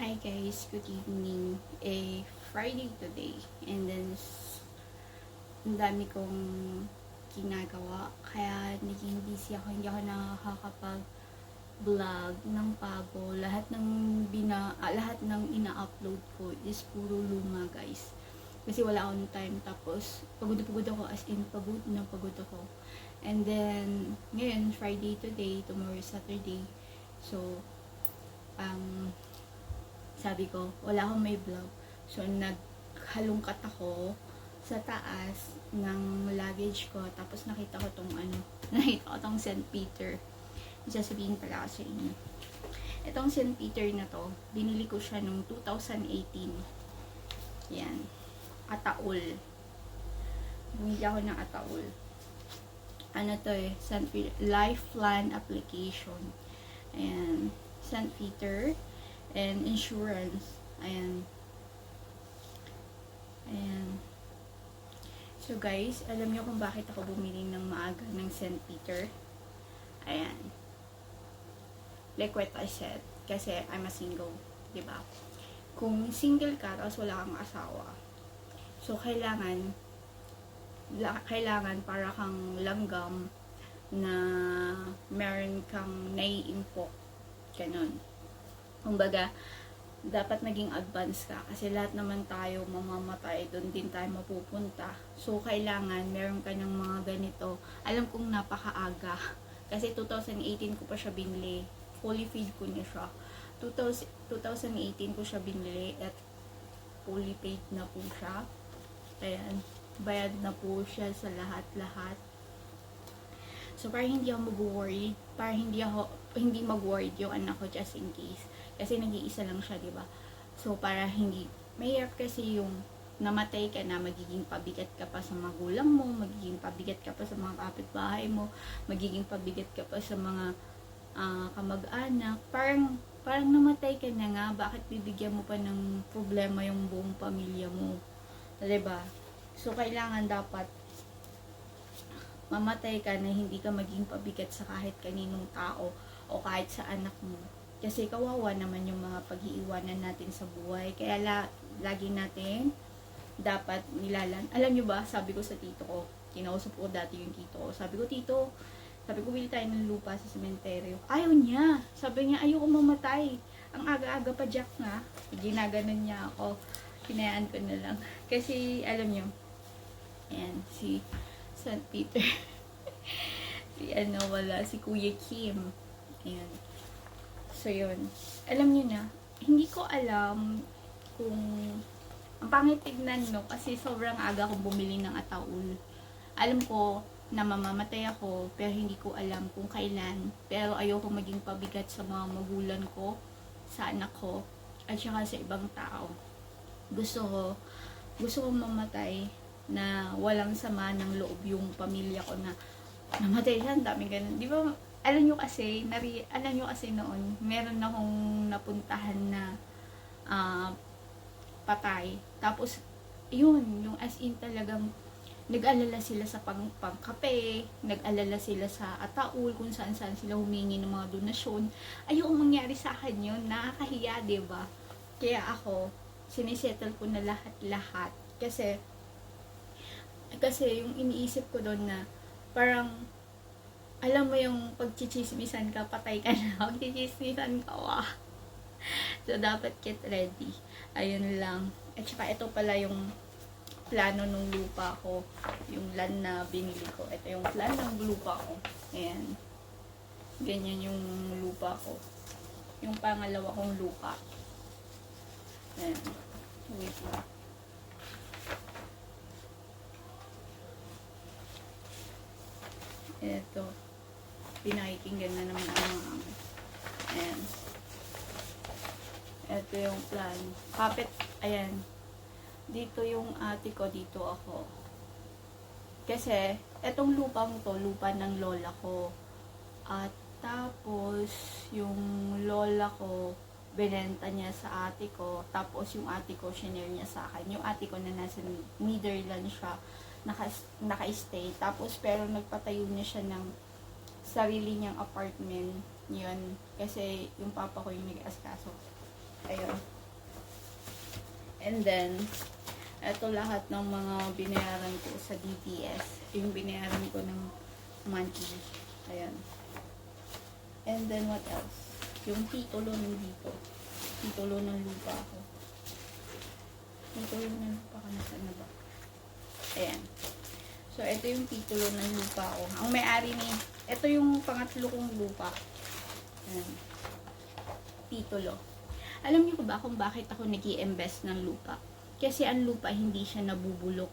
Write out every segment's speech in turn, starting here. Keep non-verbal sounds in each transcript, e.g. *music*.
Hi guys, good evening. Eh, Friday today. And then, ang dami kong ginagawa. Kaya naging busy ako. Hindi ako nakakapag vlog ng pago. Lahat ng bina, ah, lahat ng ina-upload ko is puro luma guys. Kasi wala akong time. Tapos, pagod pagod ako. As in, pagod na pagod ako. And then, ngayon, Friday today. Tomorrow is Saturday. So, um, sabi ko, wala akong may vlog. So, naghalungkat ako sa taas ng luggage ko. Tapos, nakita ko tong ano, *laughs* nakita ko tong St. Peter. Sasabihin pala ako sa inyo. Itong St. Peter na to, binili ko siya noong 2018. Yan. Ataul. Bumili ako ng Ataul. Ano to eh, St. Peter, Lifeline application. Ayan. St. Peter and insurance. Ayan. Ayan. So guys, alam niyo kung bakit ako bumili ng maaga ng St. Peter? Ayan. Like what I said, kasi I'm a single, 'di ba? Kung single ka tapos wala kang asawa, so kailangan la, kailangan para kang langgam na meron kang naiimpok. Ganon. Kumbaga, dapat naging advance ka kasi lahat naman tayo mamamatay, doon din tayo mapupunta. So, kailangan meron ka ng mga ganito. Alam kong napakaaga. Kasi 2018 ko pa siya binili. Fully paid ko na siya. 2000, 2018 ko siya binili at fully paid na po siya. Ayan. Bayad na po siya sa lahat-lahat. So, para hindi ako mag-worry, para hindi ako, hindi mag-worried yung anak ko just in case. Kasi nag-iisa lang siya, di ba? So, para hindi, mahirap kasi yung namatay ka na, magiging pabigat ka pa sa magulang mo, magiging pabigat ka pa sa mga kapitbahay mo, magiging pabigat ka pa sa mga ah, kamag-anak. Parang, parang namatay ka na nga, bakit bibigyan mo pa ng problema yung buong pamilya mo? 'Di ba? So, kailangan dapat mamatay ka na hindi ka maging pabigat sa kahit kaninong tao o kahit sa anak mo. Kasi kawawa naman yung mga pag-iiwanan natin sa buhay. Kaya la, lagi natin dapat nilalan. Alam nyo ba, sabi ko sa tito ko, kinausap ko dati yung tito ko. Sabi ko, tito, sabi ko, bili tayo ng lupa sa sementeryo. Ayaw niya. Sabi niya, ayoko mamatay. Ang aga-aga pa Jack nga. Ginaganon niya ako. Hinayaan ko na lang. Kasi, alam nyo, ayan, si St. Peter. *laughs* si ano, wala, si Kuya Kim. Ayan. So, yun. Alam niyo na, hindi ko alam kung ang pangit tignan, no? Kasi sobrang aga akong bumili ng ataul. Alam ko na mamamatay ako, pero hindi ko alam kung kailan. Pero ayoko maging pabigat sa mga magulang ko, sa anak ko, at saka sa ibang tao. Gusto ko, gusto kong mamatay na walang sama ng loob yung pamilya ko na namatay siya, ang daming ganun. Di ba, alam nyo kasi, nari, alam nyo kasi noon, meron akong napuntahan na ah, patay. Tapos, yun, yung as in talagang nag-alala sila sa pang pangkape, nag-alala sila sa ataul, kung saan saan sila humingi ng mga donasyon. Ayoko mangyari sa akin yun, nakakahiya, ba? Kaya ako, sinisettle ko na lahat-lahat. Kasi, kasi yung iniisip ko doon na, parang, alam mo yung pagchichismisan ka, patay ka na. *laughs* Pagchichismisan ka, wah. So, dapat get ready. Ayun lang. At saka ito pala yung plano ng lupa ko. Yung land na binili ko. Ito yung plan ng lupa ko. Ayan. Ganyan yung lupa ko. Yung pangalawa kong lupa. Ayan. Wait lang. Ito. Pinakikinggan na naman ang mga amoy. Ayan. Ito yung plan. Kapit, ayan. Dito yung ate ko, dito ako. Kasi, etong lupang to, lupa ng lola ko. At tapos, yung lola ko, binenta niya sa ate ko. Tapos, yung ate ko, shinare niya sa akin. Yung ate ko na nasa Netherlands siya, naka, naka-stay. Tapos, pero nagpatayo niya siya ng sarili niyang apartment. Yun. Kasi, yung papa ko yung nag-askaso. Ayun. And then, eto lahat ng mga binayaran ko sa DTS. Yung binayaran ko ng monthly. Ayan. And then, what else? Yung titulo ng dito. Titulo ng lupa ko. Titulo ng lupa ko. Nasaan na ba? Ayan. So, ito yung titulo ng lupa ko. Ang may-ari ni... Ito yung pangatlo kong lupa. Ayan. Titulo. Alam niyo ba kung bakit ako nag invest ng lupa? Kasi ang lupa hindi siya nabubulok.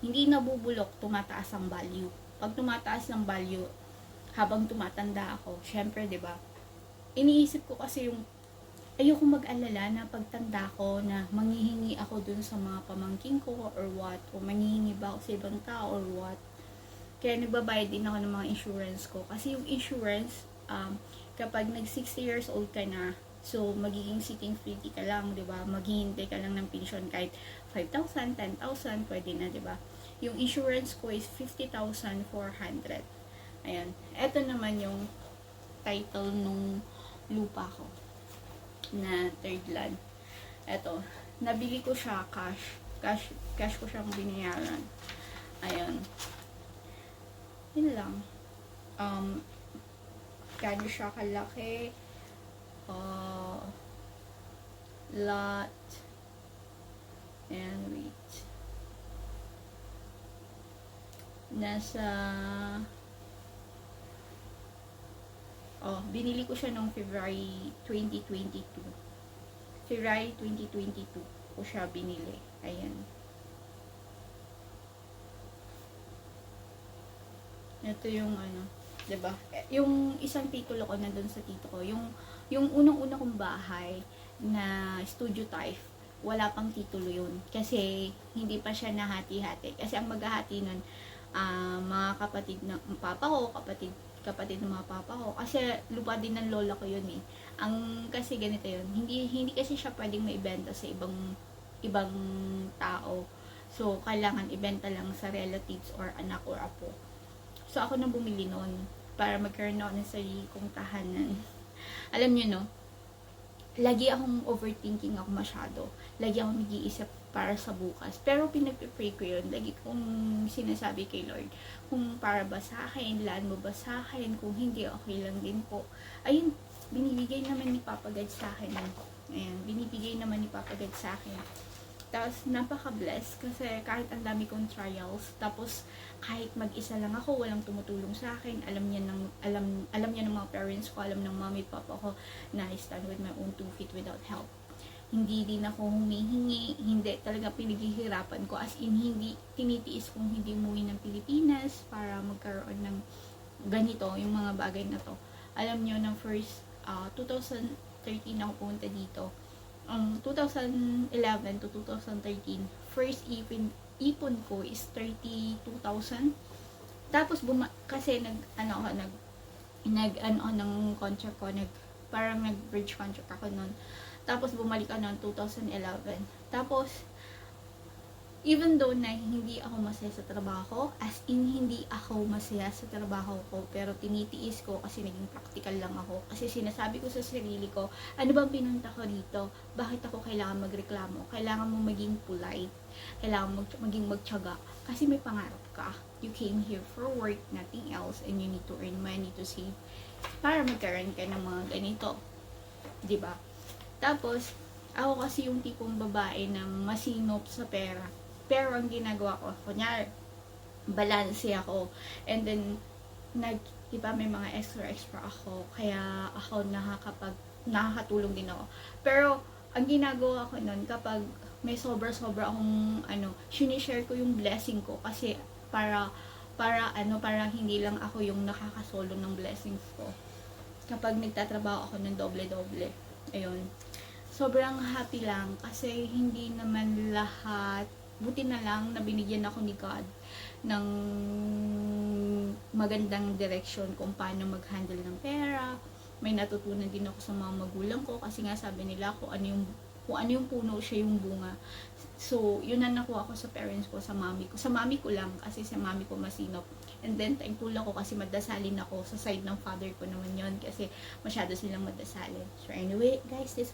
Hindi nabubulok, tumataas ang value. Pag tumataas ang value, habang tumatanda ako, syempre, 'di ba? Iniisip ko kasi yung ayoko mag-alala na pagtanda ko na manghihingi ako dun sa mga pamangking ko or what, o manghihingi ba ako sa ibang tao or what. Kaya nagbabayad din ako ng mga insurance ko. Kasi yung insurance, um, kapag nag 60 years old ka na, so magiging sitting pretty ka lang, di ba? Maghihintay ka lang ng pension kahit 5,000, 10,000, pwede na, di ba? Yung insurance ko is 50,400. Ayan. Ito naman yung title nung lupa ko na third land. Ito. Nabili ko siya cash. Cash, cash ko siyang binayaran. Ayan. Yun lang. Um, gano'n siya kalaki. Uh, lot. And wait. Nasa Oh, binili ko siya noong February 2022. February 2022 ko siya binili. Ayan. Ito yung ano, 'di ba? Eh, Yung isang titulo ko nandun sa tito ko, yung yung unang-una kong bahay na studio type, wala pang titulo yun. Kasi hindi pa siya nahati-hati. Kasi ang maghahati nun, ah, mga kapatid ng papa ko, kapatid kapatid ng mga papa ko. Kasi lupa din ng lola ko yun eh. Ang kasi ganito yun, hindi hindi kasi siya pwedeng maibenta sa ibang ibang tao. So, kailangan ibenta lang sa relatives or anak or apo. So, ako na bumili noon para magkaroon ako ng sarili kong tahanan. *laughs* Alam niyo no, lagi akong overthinking ako masyado. Lagi akong nag-iisip para sa bukas. Pero pinagpipray ko yun. Lagi kong sinasabi kay Lord, kung para ba sa akin, laan mo ba sa akin, kung hindi, okay lang din po. Ayun, binibigay naman ni Papa God sa akin. Ayan, binibigay naman ni Papa God sa akin. Tapos, napaka-bless kasi kahit ang dami kong trials, tapos kahit mag-isa lang ako, walang tumutulong sa akin, alam niya ng alam alam niya ng mga parents ko, alam ng mommy papa ko na I stand with my own two feet without help. Hindi din ako humihingi, hindi talaga pinaghihirapan ko as in hindi tinitiis kong hindi umuwi ng Pilipinas para magkaroon ng ganito, yung mga bagay na to. Alam niyo ng first ah, 2013 ako pumunta dito ang 2011 to 2013, first ipin, ipon ko is 32,000. Tapos, buma, kasi nag, ano ako, nag, nag, ano, ng contract ko, nag, parang nag-bridge contract ako noon. Tapos, bumalik ako noon 2011. Tapos, even though na hindi ako masaya sa trabaho, as in hindi ako masaya sa trabaho ko, pero tinitiis ko kasi naging practical lang ako. Kasi sinasabi ko sa sarili ko, ano bang pinunta ko dito? Bakit ako kailangan magreklamo? Kailangan mo maging polite. Kailangan mag maging magtiyaga. Kasi may pangarap ka. You came here for work, nothing else, and you need to earn money to save para magkaroon ka ng mga ganito. ba? Tapos, ako kasi yung tipong babae na masinop sa pera. Pero ang ginagawa ko, kunyari, balanse ako. And then, nag, di may mga extra-extra ako. Kaya ako nakakapag, nakakatulong din ako. Pero, ang ginagawa ko nun, kapag may sobra-sobra akong, ano, sinishare ko yung blessing ko. Kasi, para, para, ano, para hindi lang ako yung nakakasolo ng blessings ko. Kapag nagtatrabaho ako ng doble-doble. Ayun sobrang happy lang kasi hindi naman lahat buti na lang na binigyan ako ni God ng magandang direction kung paano mag-handle ng pera. May natutunan din ako sa mga magulang ko kasi nga sabi nila kung ano yung kung ano yung puno siya yung bunga. So, yun na nakuha ko sa parents ko, sa mami ko. Sa mami ko lang kasi sa mami ko masinop. And then, thankful ako kasi madasalin ako sa side ng father ko naman yon kasi masyado silang madasalin. So, anyway, guys, this